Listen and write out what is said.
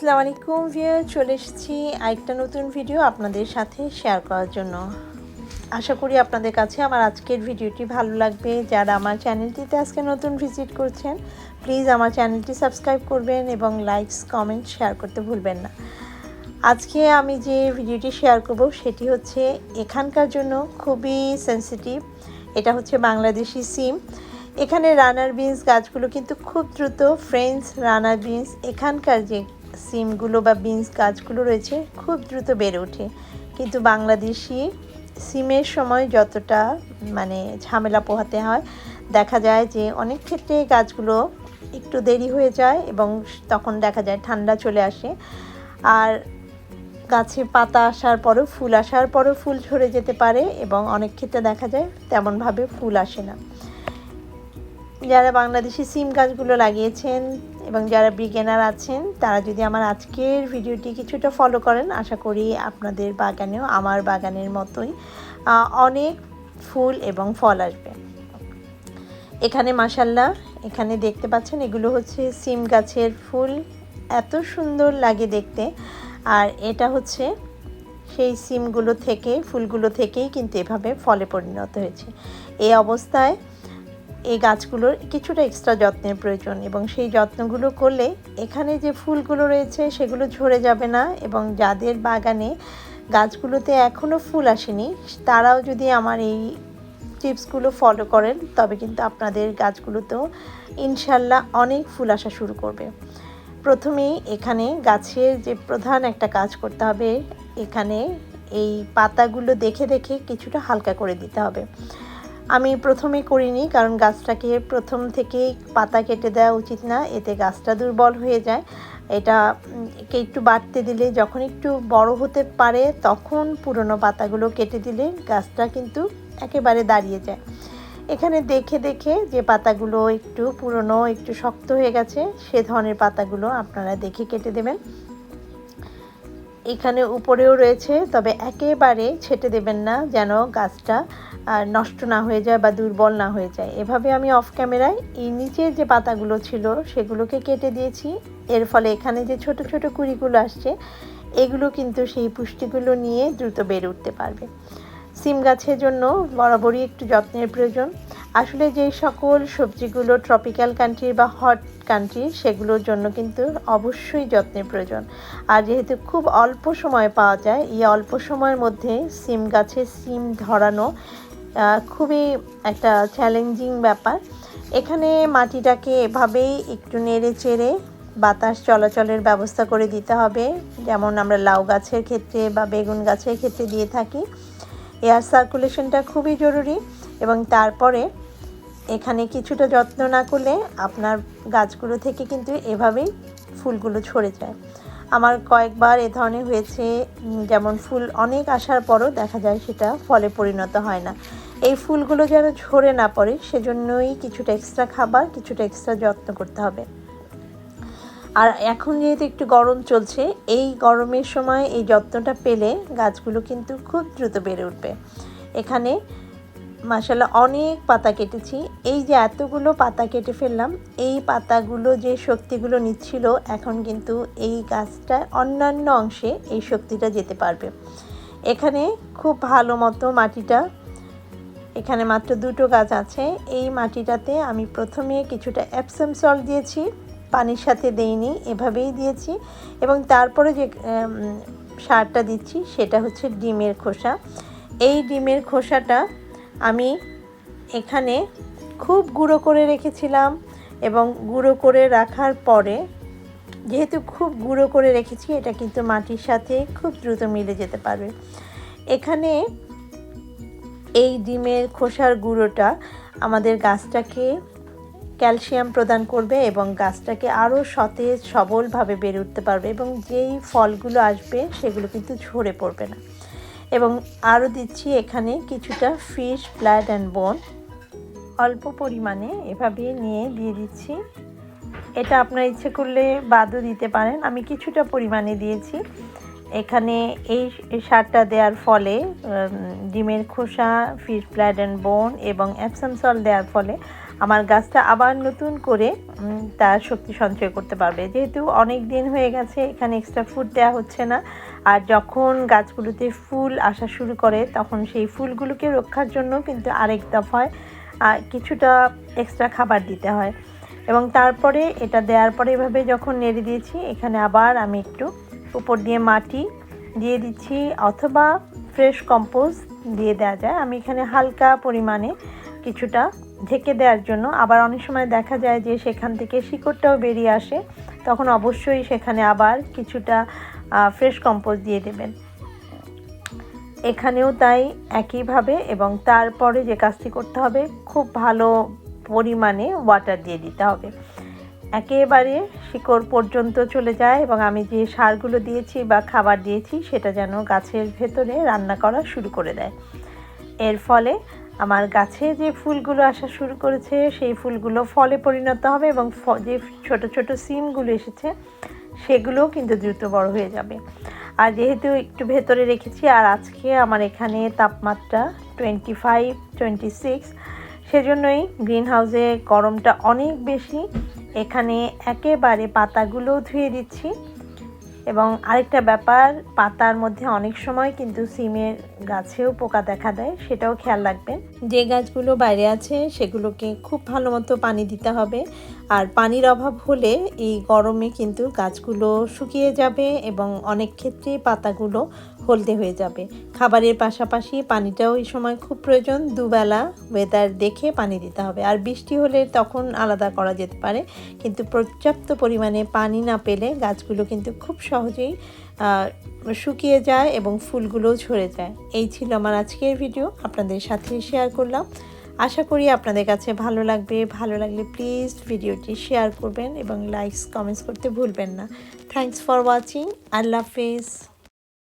আসসালামু আলাইকুম ভিউ চলে এসেছি আরেকটা নতুন ভিডিও আপনাদের সাথে শেয়ার করার জন্য। আশা করি আপনাদের কাছে আমার আজকের ভিডিওটি ভালো লাগবে। যারা আমার চ্যানেলটিতে আজকে নতুন ভিজিট করছেন প্লিজ আমার চ্যানেলটি সাবস্ক্রাইব করবেন এবং লাইকস কমেন্ট শেয়ার করতে ভুলবেন না। আজকে আমি যে ভিডিওটি শেয়ার করব, সেটি হচ্ছে এখানকার জন্য খুবই সেন্সিটিভ এটা হচ্ছে বাংলাদেশি সিম। এখানে রানার বিনস গাছগুলো কিন্তু খুব দ্রুত ফ্রেঞ্চ রানার বিনস এখানকার যে সিমগুলো বা বিনস গাছগুলো রয়েছে, খুব দ্রুত বেড়ে ওঠে। কিন্তু বাংলাদেশি সিমের সময় যতটা মানে ঝামেলা পোহাতে হয়, দেখা যায় যে অনেক ক্ষেত্রে গাছগুলো একটু দেরি হয়ে যায় এবং তখন দেখা যায় ঠান্ডা চলে আসে। আর গাছে পাতা আসার পরেও, ফুল আসার পরেও ফুল ঝরে যেতে পারে এবং অনেক ক্ষেত্রে দেখা যায় তেমনভাবে ফুল আসে না। যারা বাংলাদেশি সিম গাছগুলো লাগিয়েছেন এবং যারা বিগেনার আছেন, তারা যদি আমার আজকের ভিডিওটি কিছুটা ফলো করেন, আশা করি আপনাদের বাগানেও, আমার বাগানের মতোই অনেক ফুল এবং ফল আসবে। এখানে মাসাল্লাহ এখানে দেখতে পাচ্ছেন, এগুলো হচ্ছে সিম গাছের ফুল। এত সুন্দর লাগে দেখতে। আর এটা হচ্ছে সেই সিমগুলো থেকে, ফুলগুলো থেকেই কিন্তু এভাবে ফলে পরিণত হয়েছে। এই অবস্থায় এই গাছগুলোর কিছুটা এক্সট্রা যত্নের প্রয়োজন এবং সেই যত্নগুলো করলে এখানে যে ফুলগুলো রয়েছে সেগুলো ঝরে যাবে না এবং যাদের বাগানে গাছগুলোতে এখনও ফুল আসেনি, তারাও যদি আমার এই টিপসগুলো ফলো করেন, তবে কিন্তু আপনাদের গাছগুলোতেও ইনশাল্লাহ অনেক ফুল আসা শুরু করবে। প্রথমেই এখানে গাছের যে প্রধান একটা কাজ করতে হবে, এখানে এই পাতাগুলো দেখে দেখে কিছুটা হালকা করে দিতে হবে। আমি প্রথমে করিনি, কারণ গাছটাকে প্রথম থেকেই পাতা কেটে দেওয়া উচিত না, এতে গাছটা দুর্বল হয়ে যায়। এটা একটু বাড়তে দিলে, যখন একটু বড় হতে পারে, তখন পুরনো পাতাগুলো কেটে দিলে গাছটা কিন্তু একেবারে দাঁড়িয়ে যায়। এখানে দেখে দেখে যে পাতাগুলো একটু পুরনো, একটু শক্ত হয়ে গেছে, সে ধরনের পাতাগুলো আপনারা দেখে কেটে দেবেন। এখানে উপরেও রয়েছে, তবে একেবারে ছেটে দেবেন না যেন গাছটা নষ্ট না হয়ে যায় বা দুর্বল না হয়ে যায়। এভাবে আমি অফ ক্যামেরায় এই নিচের যে পাতাগুলো ছিল সেগুলোকে কেটে দিয়েছি। এর ফলে এখানে যে ছোট ছোট কুড়িগুলো আসছে, এগুলো কিন্তু সেই পুষ্টিগুলো নিয়ে দ্রুত বেড়ে উঠতে পারবে। সিম গাছের জন্য বরাবরই একটু যত্নের প্রয়োজন। আসলে যে সকল সবজিগুলো ট্রপিক্যাল কান্ট্রি বা হট কান্ট্রি সেগুলোর জন্য কিন্তু অবশ্যই যত্নের প্রয়োজন। আর যেহেতু খুব অল্প সময় পাওয়া যায়, এই অল্প সময়ের মধ্যে সিম গাছে সিম ধরানো খুবই একটা চ্যালেঞ্জিং ব্যাপার। এখানে মাটিটাকে এভাবেই একটু নেড়ে চেড়ে বাতাস চলাচলের ব্যবস্থা করে দিতে হবে। যেমন আমরা লাউ গাছের ক্ষেত্রে বা বেগুন গাছের ক্ষেত্রে দিয়ে থাকি। এয়ার সার্কুলেশনটা খুবই জরুরি এবং তারপরে এখানে কিছুটা যত্ন না করলে আপনার গাছগুলো থেকে কিন্তু এভাবেই ফুলগুলো ঝরে যায়। আমার কয়েকবার এ ধরনের হয়েছে, যেমন ফুল অনেক আসার পরও দেখা যায় সেটা ফলে পরিণত হয় না। এই ফুলগুলো যেন ঝরে না পড়ে, সেজন্যই কিছুটা এক্সট্রা খাবার, কিছুটা এক্সট্রা যত্ন করতে হবে। আর এখন যেহেতু একটু গরম চলছে, এই গরমের সময় এই যত্নটা পেলে গাছগুলো কিন্তু খুব দ্রুত বেড়ে উঠবে। এখানে মাসাল্লাহ অনেক পাতা কেটেছি। এই যে এতগুলো পাতা কেটে ফেললাম, এই পাতাগুলো যে শক্তিগুলো নিচ্ছিল, এখন কিন্তু এই গাছটা অন্যান্য অংশে এই শক্তিটা যেতে পারবে। এখানে খুব ভালো মতো মাটিটা, এখানে মাত্র দুটো গাছ আছে। এই মাটিটাতে আমি প্রথমে কিছুটা অ্যাপসাম সল্ট দিয়েছি, পানির সাথে দেইনি, এভাবেই দিয়েছি। এবং তারপরে যে সারটা দিচ্ছি, সেটা হচ্ছে ডিমের খোসা। এই ডিমের খোসাটা আমি এখানে খুব গুঁড়ো করে রেখেছিলাম এবং গুঁড়ো করে রাখার পরে, যেহেতু খুব গুঁড়ো করে রেখেছি, এটা কিন্তু মাটির সাথে খুব দ্রুত মিলে যেতে পারবে। এখানে এই ডিমের খোসার গুঁড়োটা আমাদের গাছটাকে ক্যালসিয়াম প্রদান করবে এবং গাছটাকে আরও সতেজ, সবলভাবে বেড়ে উঠতে পারবে এবং যেই ফলগুলো আসবে, সেগুলো কিন্তু ঝরে পড়বে না। এবং আরও দিচ্ছি এখানে কিছুটা ফিশ ব্লাড অ্যান্ড বোন অল্প পরিমাণে এভাবে নিয়ে দিয়ে দিচ্ছি। এটা আপনার ইচ্ছে করলে বাদও দিতে পারেন। আমি কিছুটা পরিমাণে দিয়েছি। এখানে এই সারটা দেওয়ার ফলে ডিমের খোসা ফিশ ব্লাড অ্যান্ড বোন এবং অ্যাপসাম সল দেওয়ার ফলে আমার গাছটা আবার নতুন করে তার শক্তি সঞ্চয় করতে পারবে। যেহেতু অনেক দিন হয়ে গেছে, এখানে এক্সট্রা ফুড দেওয়া হচ্ছে না। আর যখন গাছগুলোতে ফুল আসা শুরু করে, তখন সেই ফুলগুলোকে রক্ষার জন্য কিন্তু আরেক দফায় কিছুটা এক্সট্রা খাবার দিতে হয়। এবং তারপরে এটা দেওয়ার পরে এভাবে যখন নেড়ে দিয়েছি, এখানে আবার আমি একটু উপর দিয়ে মাটি দিয়ে দিচ্ছি, অথবা ফ্রেশ কম্পোস্ট দিয়ে দেওয়া যায়। আমি এখানে হালকা পরিমাণে কিছুটা ঢেকে দেওয়ার জন্য। আবার অনেক সময় দেখা যায় যে সেখান থেকে শিকড়টাও বেরিয়ে আসে। তখন অবশ্যই সেখানে আবার কিছুটা ফ্রেশ কম্পোস্ট দিয়ে দেবেন। এখানেও তাই একইভাবে এবং তারপরে যে কাজটি করতে হবে, খুব ভালো পরিমাণে ওয়াটার দিয়ে দিতে হবে। একেবারে শিকড় পর্যন্ত চলে যায় এবং আমি যে সারগুলো দিয়েছি বা খাবার দিয়েছি, সেটা যেন গাছের ভেতরে রান্না করা শুরু করে দেয়। এর ফলে আমার গাছে যে ফুলগুলো আসা শুরু করেছে, সেই ফুলগুলো ফলে পরিণত হবে এবং যে ছোট ছোট সিমগুলো এসেছে, সেগুলোও কিন্তু দ্রুত বড় হয়ে যাবে। আর যেহেতু একটু ভেতরে রেখেছি, আর আজকে আমার এখানে তাপমাত্রা টোয়েন্টি ফাইভ টোয়েন্টি সিক্স সেজন্যই গ্রিন হাউসে গরমটা অনেক বেশি। এখানে একেবারে পাতাগুলো ধুয়ে দিচ্ছি। এবং আরেকটা ব্যাপার, পাতার মধ্যে অনেক সময় কিন্তু সিমের গাছেও পোকা দেখা দেয়, সেটাও খেয়াল রাখবেন। যে গাছগুলো বাইরে আছে, সেগুলোকে খুব ভালো মতো পানি দিতে হবে। আর পানির অভাব হলে এই গরমে কিন্তু গাছগুলো শুকিয়ে যাবে এবং অনেক ক্ষেত্রেই পাতাগুলো হলদে হয়ে যাবে। খাবারের পাশাপাশি পানিটাও এই সময় খুব প্রয়োজন। দুবেলা ওয়েদার দেখে পানি দিতে হবে। আর বৃষ্টি হলে তখন আলাদা করা যেতে পারে। কিন্তু পর্যাপ্ত পরিমাণে পানি না পেলে গাছগুলো কিন্তু খুব সহজেই শুকিয়ে যায় এবং ফুলগুলোও ঝরে যায়। এই ছিল আমার আজকের ভিডিও আপনাদের সাথে শেয়ার করলাম। আশা করি আপনাদের কাছে ভালো লাগবে। ভালো লাগলে প্লিজ ভিডিওটি শেয়ার করবেন এবং লাইকস কমেন্টস করতে ভুলবেন না। থ্যাংকস ফর ওয়াচিং আল্লাহ হাফেজ।